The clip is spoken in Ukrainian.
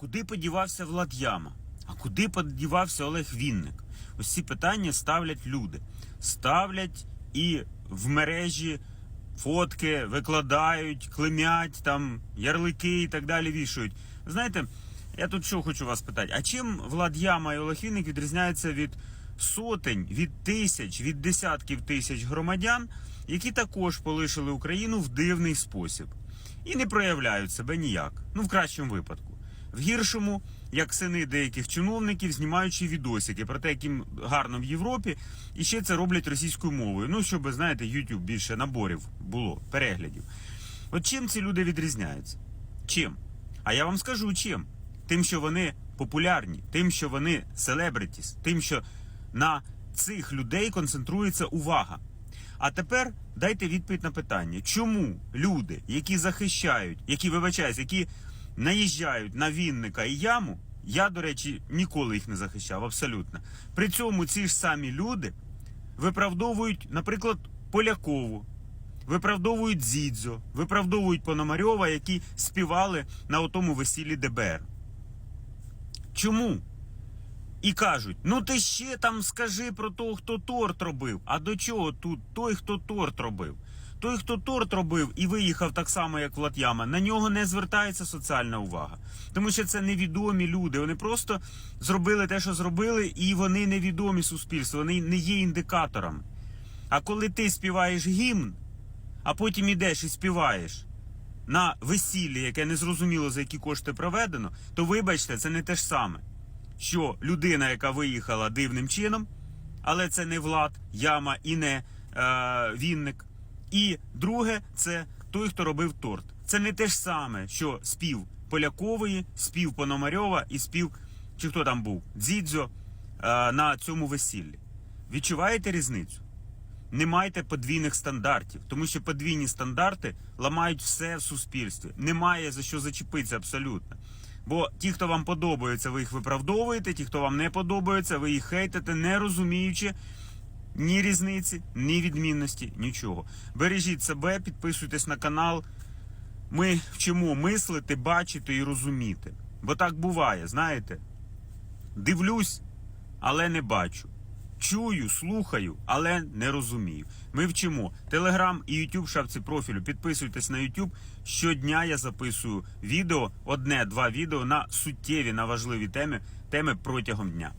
куди подівався Влад Яма? А куди подівався Олег Вінник? Ось ці питання ставлять люди. Ставлять і в мережі фотки викладають, клемять, там ярлики і так далі вішають. Знаєте, я тут що хочу вас питати: а чим Влад Яма і Олег Вінник відрізняються від сотень, від тисяч, від десятків тисяч громадян, які також полишили Україну в дивний спосіб і не проявляють себе ніяк. Ну, в кращому випадку. В гіршому, як сини деяких чиновників, знімаючи відосики про те, яким гарно в Європі, і ще це роблять російською мовою. Ну, щоб, знаєте, YouTube більше наборів було, переглядів. От чим ці люди відрізняються? Чим? А я вам скажу чим. Тим, що вони популярні, тим, що вони селебритіс, тим, що на цих людей концентрується увага. А тепер дайте відповідь на питання, чому люди, які захищають, які вибачаюсь, які наїжджають на Вінника і яму, я, до речі, ніколи їх не захищав, абсолютно. При цьому ці ж самі люди виправдовують, наприклад, Полякову, виправдовують Зідзо, виправдовують Пономарьова, які співали на отому весіллі ДБР. Чому? І кажуть: ну ти ще там скажи про того, хто торт робив. А до чого тут той, хто торт робив? Той, хто торт робив і виїхав так само, як Влад Яма, на нього не звертається соціальна увага. Тому що це невідомі люди. Вони просто зробили те, що зробили, і вони невідомі суспільству, вони не є індикаторами. А коли ти співаєш гімн, а потім ідеш і співаєш на весіллі, яке не зрозуміло за які кошти проведено, то вибачте, це не те ж саме що людина, яка виїхала дивним чином, але це не Влад, Яма і не е, Вінник. І друге, це той, хто робив торт. Це не те ж саме, що спів Полякової, спів Пономарьова і спів, чи хто там був, Дзідзьо е, на цьому весіллі. Відчуваєте різницю? Не майте подвійних стандартів, тому що подвійні стандарти ламають все в суспільстві. Немає за що зачепитися абсолютно. Бо ті, хто вам подобаються, ви їх виправдовуєте, ті, хто вам не подобаються, ви їх хейтите, не розуміючи ні різниці, ні відмінності, нічого. Бережіть себе, підписуйтесь на канал. Ми вчимо мислити, бачити і розуміти. Бо так буває, знаєте? Дивлюсь, але не бачу. Чую, слухаю, але не розумію. Ми вчимо Телеграм і Ютуб шапці профілю. Підписуйтесь на Ютуб. Щодня я записую відео, одне-два відео на суттєві, на важливі теми, теми протягом дня.